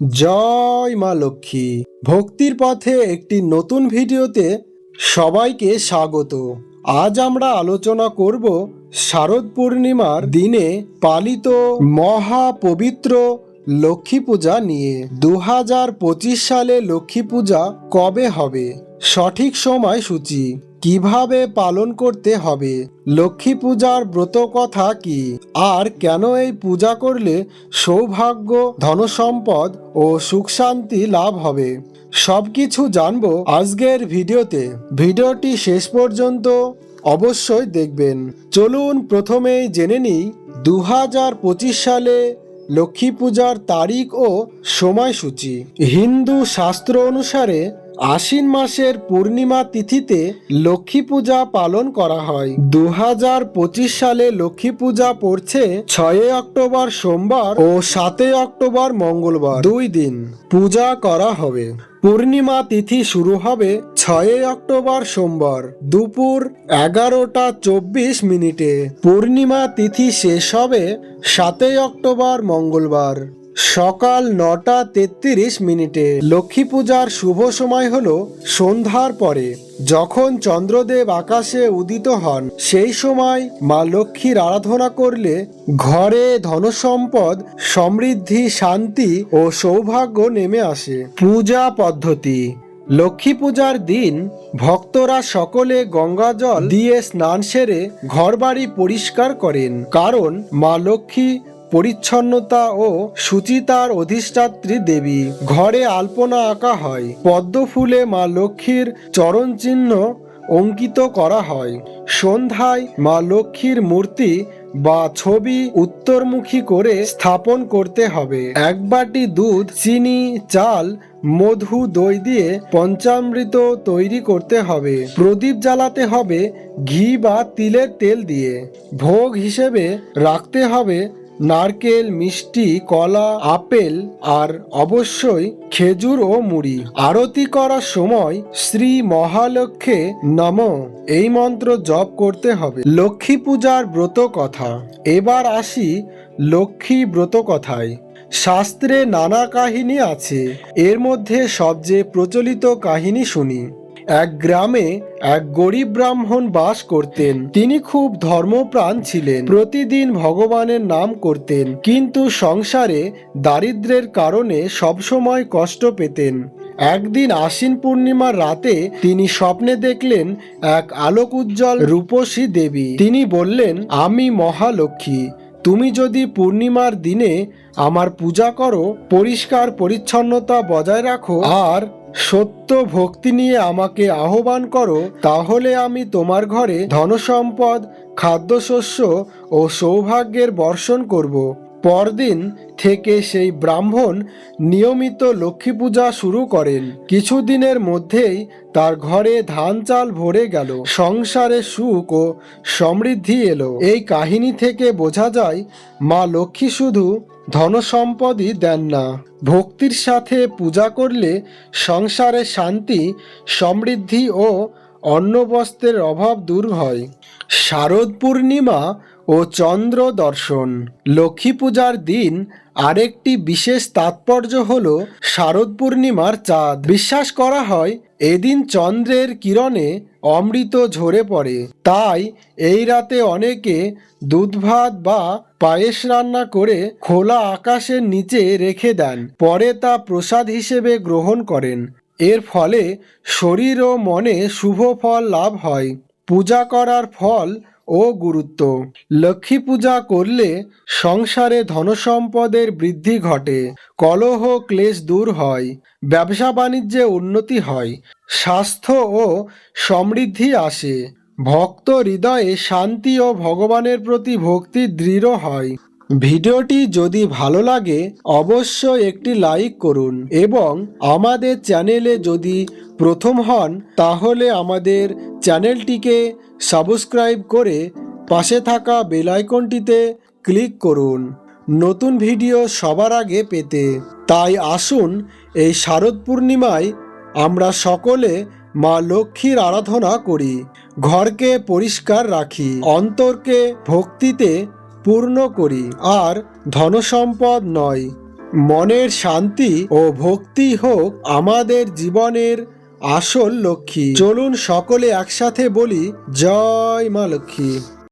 জয় মা লক্ষ্মী। ভক্তির পথে একটি নতুন ভিডিওতে সবাইকে স্বাগত। আজ আমরা আলোচনা করব শারদ পূর্ণিমার দিনে পালিত মহা পবিত্র লক্ষ্মী পূজা নিয়ে। দু সালে লক্ষ্মী পূজা কবে হবে? সঠিক সময় সূচি। কীভাবে পালন করতে হবে? লক্ষ্মী পূজার ব্রত কথা কি? আর কেন এই পূজা করলে সৌভাগ্য, ধনসম্পদ ও সুখ শান্তি লাভ হবে? সবকিছু জানব আজকের ভিডিওতে। ভিডিওটি শেষ পর্যন্ত অবশ্যই দেখবেন। চলুন প্রথমেই জেনে নিই দু হাজার পঁচিশ সালে লক্ষ্মী পূজার তারিখ ও সময়সূচি। হিন্দু শাস্ত্র অনুসারে আশ্বিন মাসের পূর্ণিমা তিথিতে লক্ষ্মী পূজা পালন করা হয়। দু হাজার পঁচিশ সালে লক্ষ্মী পূজা পড়ছে ছয়ই অক্টোবর সোমবার ও সাতই অক্টোবর মঙ্গলবার। দুই দিন পূজা করা হবে। পূর্ণিমা তিথি শুরু হবে ছয়ই অক্টোবর সোমবার দুপুর এগারোটা চব্বিশ মিনিটে। পূর্ণিমা তিথি শেষ হবে সাতই অক্টোবর মঙ্গলবার। সকাল নটা তেত্রিশ মিনিটে। লক্ষ্মী পূজার শুভ সময় হল সন্ধ্যার পরে। যখন চন্দ্রদেব আকাশে উদিত হন, সেই সময় মা লক্ষ্মীর আরাধনা করলে ঘরে ধনসম্পদ, সমৃদ্ধি, শান্তি ও সৌভাগ্য নেমে আসে। পূজা পদ্ধতি। লক্ষ্মী পূজার দিন ভক্তরা সকলে গঙ্গা জল দিয়ে স্নান সেরে ঘরবাড়ি পরিষ্কার করেন। কারণ মা লক্ষ্মী পরিচ্ছন্নতা ও সুচিতার অধিষ্ঠাত্রী দেবী। ঘরে আলপনা আঁকা হয়। পদ্ম ফুলে মা লক্ষ্মীর চরণ চিহ্ন অঙ্কিত করা হয়। সন্ধ্যায় মা লক্ষ্মীর মূর্তি বা ছবি উত্তরমুখী করে স্থাপন করতে হবে। এক বাটি দুধ, চিনি, চাল, মধু, দই দিয়ে পঞ্চামৃত তৈরি করতে হবে। প্রদীপ জ্বালাতে হবে ঘি বা তিলের তেল দিয়ে। ভোগ হিসেবে রাখতে হবে নারকেল, মিষ্টি, কলা, আপেল আর অবশ্যই খেজুর ও মুড়ি। আরতি করার সময় শ্রী মহালক্ষ্যে নম। এই মন্ত্র জপ করতে হবে। লক্ষ্মী পূজার ব্রত কথা এবার আসি লক্ষ্মী ব্রত কথায় শাস্ত্রে নানা কাহিনী আছে। এর মধ্যে সবচেয়ে প্রচলিত কাহিনী শুনি। এক গ্রামে এক গরিব ব্রাহ্মণ বাস করতেন। তিনি খুব ধর্মপ্রাণ ছিলেন। প্রতিদিন ভগবানের নাম করতেন। কিন্তু সংসারে দারিদ্রের কারণে সবসময় কষ্ট পেতেন। একদিন আশ্বিন পূর্ণিমার রাতে তিনি স্বপ্নে দেখলেন এক আলোক উজ্জ্বল রূপসী দেবী। তিনি বললেন, আমি মহালক্ষ্মী, তুমি যদি পূর্ণিমার দিনে আমার পূজা করো, পরিষ্কার পরিচ্ছন্নতা বজায় রাখো, আর সত্য ভক্তি নিয়ে আমাকে আহ্বান করো, তাহলে আমি তোমার ঘরে ধনসম্পদ, খাদ্যশস্য ও সৌভাগ্যের বর্ষণ করব। পরদিন থেকে সেই ব্রাহ্মণ নিয়মিত লক্ষ্মী পূজা শুরু করেন। কিছুদিনের মধ্যেই তার ঘরে ধান চাল ভরে গেল, সংসারে সুখ ও সমৃদ্ধি এলো। এই কাহিনী থেকে বোঝা যায়, মা লক্ষ্মী শুধু ধনসম্পদই দেন না, ভক্তির সাথে পূজা করলে সংসারে শান্তি, সমৃদ্ধি ও অন্নবস্ত্রের অভাব দূর হয়। শারদ পূর্ণিমা ও চন্দ্র দর্শন। লক্ষ্মী পূজার দিন আরেকটি বিশেষ তাৎপর্য হল শারদ পূর্ণিমার চাঁদ। বিশ্বাস করা হয়, এদিন চন্দ্রের কিরণে অমৃত ঝরে পড়ে। তাই এই রাতে অনেকে দুধ ভাত বা পায়েস রান্না করে খোলা আকাশের নিচে রেখে দেন। পরে তা প্রসাদ হিসেবে গ্রহণ করেন। এর ফলে শরীর ও মনে শুভ ফল লাভ হয়, পূজা করার ফল ও গুরুত্ব। লক্ষ্মী পূজা করলে সংসারে ধনসম্পদের বৃদ্ধি ঘটে, কলহ, ক্লেশ দূর হয়, ব্যবসা বাণিজ্যে উন্নতি হয়, স্বাস্থ্য ও সমৃদ্ধি আসে। ভক্ত হৃদয়ে শান্তি ও ভগবানের প্রতি ভক্তি দৃঢ় হয়। ভিডিওটি যদি ভালো লাগে, অবশ্যই একটি লাইক করুন এবং আমাদের চ্যানেলে যদি প্রথম হন, তাহলে আমাদের চ্যানেলটিকে সাবস্ক্রাইব করে পাশে থাকা বেল আইকনটিতে ক্লিক করুন। নতুন ভিডিও সবার আগে পেতে। তাই আসুন এই শারদ পূর্ণিমায় আমরা সকলে মা লক্ষ্মীর আরাধনা করি। ঘরকে পরিষ্কার রাখি। অন্তরকে ভক্তিতে পূর্ণ করি, আর ধনসম্পদ নয়। মনের শান্তি ও ভক্তি হোক আমাদের জীবনের আসল লক্ষ্মী। চলুন সকলে একসাথে বলি, জয় মা লক্ষ্মী।